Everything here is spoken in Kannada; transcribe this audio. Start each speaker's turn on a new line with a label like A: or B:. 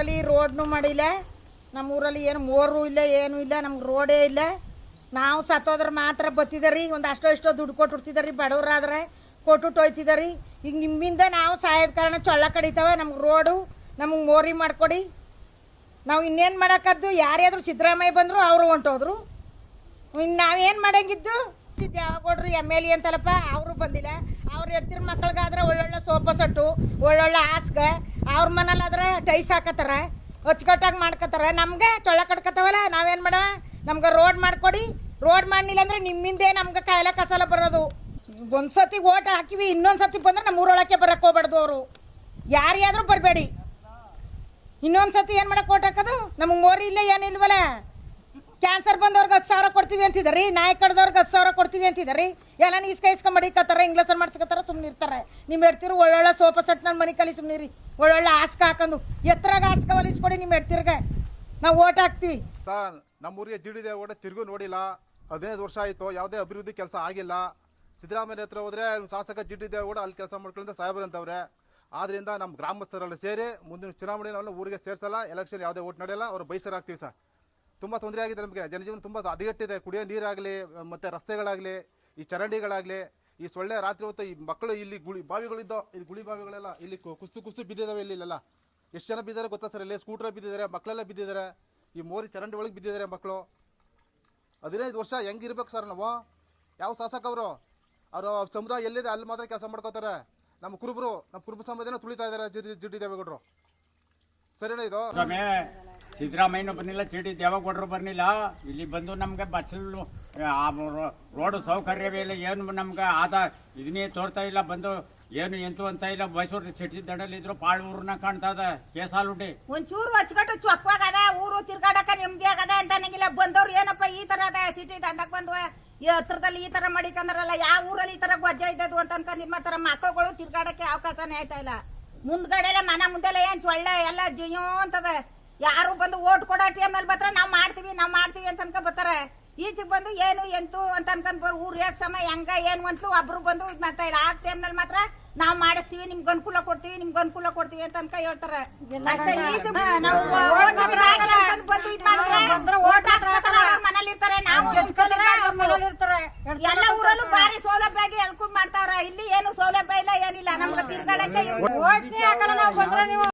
A: ಊರಲ್ಲಿ ರೋಡ್ನು ಮಾಡಿಲ್ಲ. ನಮ್ಮ ಊರಲ್ಲಿ ಏನು ಮೋರು ಇಲ್ಲ, ಏನು ಇಲ್ಲ, ನಮ್ಗೆ ರೋಡೇ ಇಲ್ಲ. ನಾವು ಸತ್ತೋದ್ರೆ ಮಾತ್ರ ಬತ್ತಿದಾರಿ, ಒಂದು ಅಷ್ಟೋ ಇಷ್ಟೋ ದುಡ್ಡು ಕೊಟ್ಟು ಹುಡ್ತಿದಾರಿ ಬಡವರಾದ್ರೆ ಕೊಟ್ಟು ಹೋಯ್ತಿದಾರಿ. ಈಗ ನಿಮ್ಮಿಂದ ನಾವು ಸಾಯೋದ ಕಾರಣ ಚೊಳ್ಳ ಕಡಿತಾವೆ, ನಮ್ಗೆ ರೋಡು, ನಮಗೆ ಮೋರಿ ಮಾಡಿಕೊಡಿ. ನಾವು ಇನ್ನೇನು ಮಾಡೋಕ್ಕದ್ದು, ಯಾರ್ಯಾದ್ರು ಸಿದ್ದರಾಮಯ್ಯ ಬಂದರು ಅವರು ಹೊಂಟೋದ್ರು. ಇನ್ನು ನಾವೇನು ಯಾವಾಗ ಯಾವಾಗಡ್ರು ಎಂ ಎಲ್ ಎ ಅಂತಲ್ಲಪ್ಪ, ಅವರು ಬಂದಿಲ್ಲ. ಅವ್ರು ಇರ್ತಿರೋ ಮಕ್ಕಳಿಗಾದ್ರೆ ಒಳ್ಳೊಳ್ಳೆ ಸೋಪಾ ಸೆಟ್ಟು, ಒಳ್ಳೊಳ್ಳೆ ಹಾಸ್ಗೆ ಅವ್ರ ಮನೇಲಾದ್ರೆ ಟೈಸ್ ಹಾಕತ್ತಾರ ಅಚ್ಚುಕಟ್ಟಾಗಿ ಮಾಡ್ಕೋತಾರ ನಮ್ಗೆ ಚೊಳ್ಳ ಕಟ್ಕೋತಾವಲ್ಲ ನಾವೇನು ಮಾಡವ? ನಮ್ಗೆ ರೋಡ್ ಮಾಡಿಕೊಡಿ. ರೋಡ್ ಮಾಡಲಿಲ್ಲ ಅಂದ್ರೆ ನಿಮ್ಮಿಂದೇ ನಮ್ಗೆ ಕಾಯಿಲೆ ಕಸಲ ಬರೋದು. ಒಂದು ಸತಿ ಓಟ್ ಹಾಕಿವಿ ಇನ್ನೊಂದು ಸತಿ ಬಂದ್ರೆ ನಮ್ಮ ಊರೊಳಕ್ಕೆ ಬರಕ್ಕೆ ಹೋಗ್ಬಾರ್ದು ಅವರು. ಯಾರ್ಯಾದ್ರೂ ಬರಬೇಡಿ. ಇನ್ನೊಂದು ಸತಿ ಏನು ಮಾಡಕ್ಕೆ ಓಟ್ ಹಾಕೋದು? ನಮಗೆ ಮೋರಿ ಇಲ್ಲ ಏನಿಲ್ವಲ್ಲ? ಕ್ಯಾನ್ಸರ್ ಬಂದವ್ರಿಗೆ ಹತ್ತು ಸಾವಿರ ಕೊಡ್ತೀವಿ ಅಂತಿದ್ದಾರೆ ನಾಯಿ ಕಡ್ದವ್ರಿಗೆ ಹತ್ತು ಸಾವಿರ ಕೊಡ್ತೀವಿ ಅಂತಿದ್ದಾರೆ ಎಲ್ಲ ಇಸ್ಕ ಇಸ್ಕ ಮಡಿಕತ್ತಾರ ಇಂಗ್ಲೀಷ್ ಮಾಡಿಸ್ಕೊತಾರ ಸುಮ್ಮನೆ ಇರ್ತಾರೆ. ನಿಮ್ಮ ಹೆಡ್ತಿರು ಒಳ್ಳೊಳ್ಳೆ ಸೋಫಾ ಸೆಟ್ ನನ್ನ ಮನೆ ಕಲಿ ಸುಮ್ಮನೆ ರೀ ಒಳ್ಳೊಳ್ಳೆ ಹಾಸ್ಕ ಹಾಕೊಂಡು ಎತ್ತರಾಗ ಹಾಸ್ಕ ಹೊಲಿಸ್ಕೊಡಿ ನಿಮ್ಮ ಹೆಡ್ತಿರ್ಗೆ. ನಾವು ಓಟ್ ಹಾಕ್ತೀವಿ.
B: ಸರ್, ನಮ್ಮೂರಿಗೆ ಜಿಡಿದೆ ಓಟ ತಿರುಗು ನೋಡಿಲ್ಲ. ಹದಿನೈದು ವರ್ಷ ಆಯಿತು, ಯಾವುದೇ ಅಭಿವೃದ್ಧಿ ಕೆಲಸ ಆಗಿಲ್ಲ. ಸಿದ್ದರಾಮಯ್ಯ ಹತ್ರ ಹೋದರೆ ಶಾಸಕ ಜಿಡ್ಡಿದೆ ಕೂಡ ಅಲ್ಲಿ ಕೆಲಸ ಮಾಡ್ಕೊಳ್ತಾ ಸಾಹೇಬ್ರು ಅಂತವ್ರೆ. ಆದ್ದರಿಂದ ನಮ್ಮ ಗ್ರಾಮಸ್ಥರೆಲ್ಲ ಸೇರಿ ಮುಂದಿನ ಚುನಾವಣೆಯನ್ನು ಊರಿಗೆ ಸೇರಿಸಲ್ಲ ಎಲೆಕ್ಷನ್ ಯಾವುದೇ ಓಟ್ ನಡೆಯಲ್ಲ, ಅವ್ರು ಬೈಸರಾಗ್ತೀವಿ ಸರ್. ತುಂಬ ತೊಂದರೆ ಆಗಿದೆ ನಮಗೆ. ಜನಜೀವನ ತುಂಬ ಹದಗೆಟ್ಟಿದೆ. ಕುಡಿಯೋ ನೀರಾಗಲಿ, ಮತ್ತು ರಸ್ತೆಗಳಾಗಲಿ, ಈ ಚರಂಡಿಗಳಾಗಲಿ, ಈ ಸೊಳ್ಳೆ ರಾತ್ರಿ ಹೊತ್ತು ಈ ಮಕ್ಕಳು ಇಲ್ಲಿ ಗುಳಿ ಬಾವಿಗಳಿದ್ದೋ ಇಲ್ಲಿ ಗುಳಿ ಬಾವಿಗಳೆಲ್ಲ ಇಲ್ಲಿ ಕುಸ್ತು ಕುಸ್ತು ಬಿದ್ದಿದ್ದಾವೆ ಇಲ್ಲೆಲ್ಲ. ಎಷ್ಟು ಜನ ಬಿದ್ದಿದ್ದಾರೆ ಗೊತ್ತಾ ಸರ್ ಇಲ್ಲಿ? ಸ್ಕೂಟ್ರ್ ಬಿದ್ದಿದ್ದಾರೆ, ಮಕ್ಕಳೆಲ್ಲ ಬಿದ್ದಿದ್ದಾರೆ. ಈ ಮೋರಿ ಚರಂಡಿ ಒಳಗೆ ಬಿದ್ದಿದ್ದಾರೆ ಮಕ್ಕಳು. ಹದಿನೈದು ವರ್ಷ ಹೆಂಗಿರ್ಬೇಕು ಸರ್ ನಾವು? ಯಾವ ಶಾಸಕ ಅವರು? ಅವರು ಸಮುದಾಯ ಎಲ್ಲಿದೆ? ಅಲ್ಲಿ ಮಾತ್ರ ಕೆಲಸ ಮಾಡ್ಕೋತಾರೆ. ನಮ್ಮ ಕುರುಬರು, ನಮ್ಮ ಕುರುಬ ಸಮುದಾಯನ ತುಳಿತಾ ಇದ್ದಾರೆ ಜಿಡ್ಡಿ ದೇವೇಗೌಡರು ಸರಿನಾ ಇದು?
C: ಸಿದ್ದರಾಮಯ್ಯನೂ ಬರ್ನಿಲ್ಲ ಟಿ ಡಿ ದೇವೇಗೌಡರು ಬರ್ನಿಲ್ಲ ಇಲ್ಲಿ ಬಂದು ನಮ್ಗೆ ಬಸ್ಸು ರೋಡ್ ಸೌಕರ್ಯವೇ ಇಲ್ಲ, ಏನು ನಮ್ಗೆ ಆದ ಇದನ್ನೇ ತೋರ್ತಾ ಇಲ್ಲ, ಬಂದು ಏನು ಎಂತು ಅಂತ ಇಲ್ಲ. ಮೈಸೂರು ಸಿಟಿ ದಡಲ್ಲಿ ಇದ್ರು ಪಾಳ್ ಕಾಣ್ತಾ ಇದೆ ಕೇಸಾಲುಡ್ಡಿ
D: ಒಂಚೂರು ಹಚ್ಕಟ್ಟು ಚೊಕ್ವಾಗದ ಊರು ತಿರ್ಗಾಡಕ ನೆಮ್ಮದಿ ಆಗದ ಅಂತ ನಂಗಿಲ್ಲ ಬಂದವ್ರು ಏನಪ್ಪ ಈ ತರ ಅದ ಸಿಟಿ ದಂಡಕ್ ಬಂದ್ವ ಈ ಹತ್ರದಲ್ಲಿ ಈ ತರ ಮಾಡಿಕಂದ್ರಲ್ಲ, ಯಾವ ಊರಲ್ಲಿ ಈ ತರ ಗೊಜ್ಜ ಇದ್ದದು ಅಂತ ಅನ್ಕೊಂಡ್ ಇದ್ ಮಾಡ್ತಾರ. ಮಕ್ಳುಗಳು ತಿರ್ಗಾಡಕ್ಕೆ ಅವಕಾಶನೇ ಆಯ್ತಾ ಇಲ್ಲ. ಮುಂದ್ಗಡೆ ಮನ ಮುಂದೆಲ್ಲ ಏನ್ ಚೊಳ್ಳೆ, ಎಲ್ಲ ಜಿಯೋ ಅಂತದ. ಯಾರು ಬಂದು ಓಟ್ ಕೊಡೋ ಟಿ ಎಂ ಬರ್ತಾರ ನಾವ್ ಮಾಡ್ತೀವಿ ನಾವ್ ಮಾಡ್ತೀವಿ ಅಂತ ಅನ್ಕೊ ಬರ್ತಾರೆ. ಈಚೆಗೆ ಬಂದು ಏನು ಎಂತು ಅಂತ ಅನ್ಕೊಂಡ್ ಬರ್ ಊರ್ ಯಾಕೆ ಸಮ ಹೆಂಗ ಏನು ಅಂತೂ ಒಬ್ರು ಬಂದು ಇದು ಮಾಡ್ತಾ ಇಲ್ಲ ಆ ಟೈಮ್ನಲ್ಲಿ ಮಾತ್ರ ನಾವ್ ಮಾಡಿಸ್ತೀವಿ ನಿಮ್ಗೆ ಅನುಕೂಲ ಕೊಡ್ತೀವಿ ನಿಮ್ಗೆ ಅನುಕೂಲ ಕೊಡ್ತೀವಿ ಅಂತ ಅನ್ಕ ಹೇಳ್ತಾರೆ. ಮನೇಲಿ ಇರ್ತಾರೆ. ನಾವು ಎಲ್ಲ ಊರಲ್ಲೂ ಬಾರಿ ಸೌಲಭ್ಯ ಆಗಿ ಎಲ್ಕೂಡ್ ಮಾಡ್ತಾವ್ರ. ಇಲ್ಲಿ ಏನು ಸೌಲಭ್ಯ ಇಲ್ಲ ಏನಿಲ್ಲ. ನಮ್ಗೆ ತಿರ್ಗಾಡಕ್ಕೆ